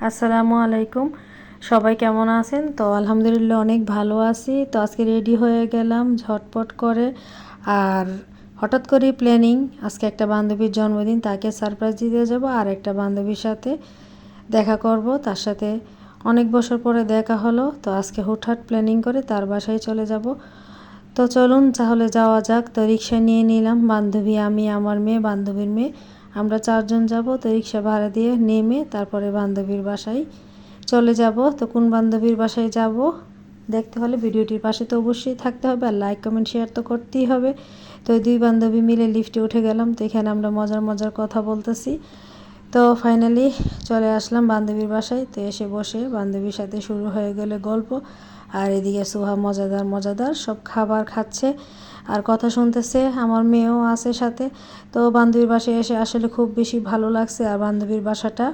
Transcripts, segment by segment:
আসসালামু আলাইকুম। সবাই কেমন আছেন? তো আলহামদুলিল্লাহ অনেক ভালো আছি। তো আজকে রেডি হয়ে গেলাম ঝটপট করে। আর হঠাৎ করে প্ল্যানিং আজকে একটা বান্ধবীর জন্মদিন, তাকে সারপ্রাইজ দিতে যাব আর একটা বান্ধবীর সাথে দেখা করব। তার সাথে অনেক বছর পরে দেখা হলো। তো আজকে হুটহাট প্ল্যানিং করে তার বাসায় চলে যাব। তো চলুন, তাহলে যাওয়া যাক। তো রিক্সা নিয়ে নিলাম। বান্ধবী, আমি, আমার মেয়ে, বান্ধবীর মেয়ে। আমরা চারজন যাব, তো রিক্সা ভাড়া দিয়ে নেমে তারপরে বান্ধবীর বাসায় চলে যাব। তো কোন বান্ধবীর বাসায় যাব দেখতে হলে ভিডিওটির পাশে তো অবশ্যই থাকতে হবে আর লাইক কমেন্ট শেয়ার তো করতেই হবে। তো দুই বান্ধবী মিলে লিফটে উঠে গেলাম, তো এখানে আমরা মজার মজার কথা বলতেছি। তো ফাইনালি চলে আসলাম বান্ধবীর বাসায়, তো এসে বসে বান্ধবীর সাথে শুরু হয়ে গেলে গল্প। আর এদিকে সুহা মজাদার মজাদার সব খাবার খাচ্ছে। আর কথা শুনতেছে, আমার মেয়েও আছে সাথে। তো বান্ধবীর বাসায় এসে আসলে খুব বেশি ভালো লাগছে, আর বান্ধবীর বাসাটা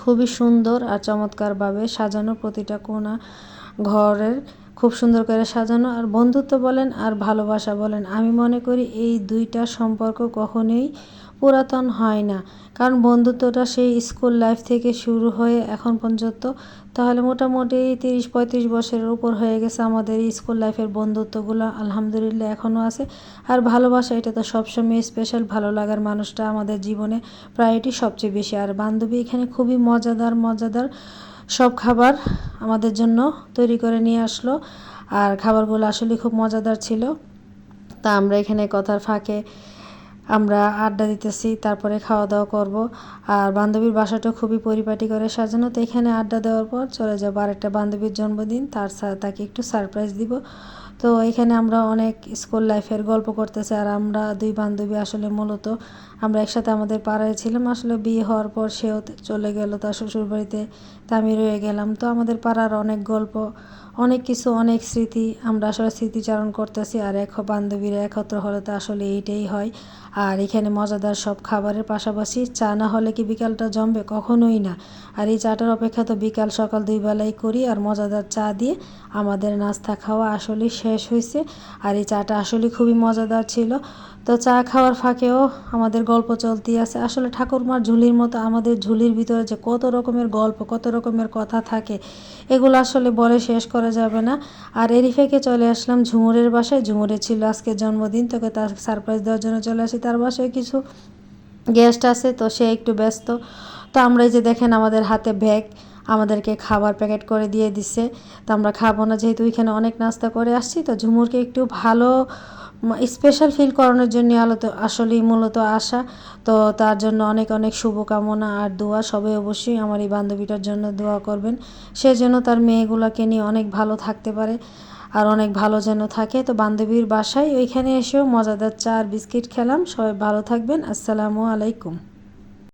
খুবই সুন্দর আর চমৎকারভাবে সাজানো প্রতিটা কোণা ঘরের খুব সুন্দর করে সাজানো। আর বন্ধুত্ব বলেন আর ভালোবাসা বলেন, আমি মনে করি এই দুইটা সম্পর্ক কখনোই পুরাতন হয় না। কারণ বন্ধুত্বটা সেই স্কুল লাইফ থেকে শুরু হয়ে এখন পর্যন্ত। তাহলে মোটামুটি তিরিশ পঁয়ত্রিশ বছরের উপর হয়ে গেছে আমাদের স্কুল লাইফের বন্ধুত্বগুলো, আলহামদুলিল্লাহ এখনও আছে। আর ভালোবাসা, এটা তো সবসময় স্পেশাল ভালো লাগার মানুষটা আমাদের জীবনে প্রায়োরিটি সবচেয়ে বেশি। আর বান্ধবী এখানে খুবই মজাদার মজাদার সব খাবার আমাদের জন্য তৈরি করে নিয়ে আসলো। আর খাবারগুলো আসলে খুব মজাদার ছিল। তা আমরা এখানে কথার ফাঁকে আমরা আড্ডা দিতেছি, তারপরে খাওয়া দাওয়া করব। আর বান্ধবীর বাসাটা খুবই পরিপাটি করে সাজানো, তো এখানে আড্ডা দেওয়ার পর চলে যাব। আরেকটা বান্ধবীর জন্মদিন, তার তাকে একটু সারপ্রাইজ দিব। তো এখানে আমরা অনেক স্কুল লাইফের গল্প করতেছি, আর আমরা দুই বান্ধবী আসলে মূলত আমরা একসাথে আমাদের পাড়ায় ছিলাম। আসলে বিয়ে হওয়ার পর সেও চলে গেল, তার শ্বশুর বাড়িতে তা আমি রয়ে গেলাম। তো আমাদের পাড়ার অনেক গল্প, অনেক কিছু, অনেক স্মৃতি, আমরা আসলে স্মৃতিচারণ করতেছি। আর এক বান্ধবীরা একত্র হলে তো আসলে এইটাই হয়। আর এখানে মজাদার সব খাবারের পাশাপাশি চা না হলে কি বিকালটা জমবে? কখনোই না। আর এই চাটার অপেক্ষা তো বিকাল সকাল দুই বেলাই করি আর মজাদার চা দিয়ে আমাদের নাস্তা খাওয়া আসলেই শেষ হয়েছে। আর এই চাটা আসলে খুবই মজাদার ছিল। তো চা খাওয়ার ফাঁকেও আমাদের গল্প চলতেই আছে। আসলে ঠাকুরমার ঝুলির মতো আমাদের ঝুলির ভিতরে যে কত রকমের গল্প, কত রকমের কথা থাকে, এগুলো আসলে বলে শেষ করা যাবে না। আর এরিফেকে চলে আসলাম ঝুমুরের বাসায়। ঝুমুরের ছিল আজকে জন্মদিন, তোকে তার সারপ্রাইজ দেওয়ার জন্য চলে আসি। তার বাসায় কিছু গেস্ট আছে, তো সে একটু ব্যস্ত। তো আমরা এই যে দেখেন আমাদের হাতে ব্যাগ আমাদেরকে খাবার প্যাকেট করে দিয়ে দিছে। তো আমরা খাব না, যেহেতু ওইখানে অনেক নাস্তা করে আসছি, তো ঝুমুরকে একটু ভালো স্পেশাল ফিল করানোর জন্য আলোতে আসলেই মূলত আসা। তো তার জন্য অনেক অনেক শুভকামনা আর দোয়া, সবাই অবশ্যই আমার এই বান্ধবীটার জন্য দোয়া করবেন। সে যেন তার মেয়েগুলোকে নিয়ে অনেক ভালো থাকতে পারে। আর অনেক ভালো যেন থাকে। তো বান্ধবীর বাসায় ওইখানে এসেও মজাদার চা আর বিস্কিট খেলাম। সবাই ভালো থাকবেন। আসসালামু আলাইকুম।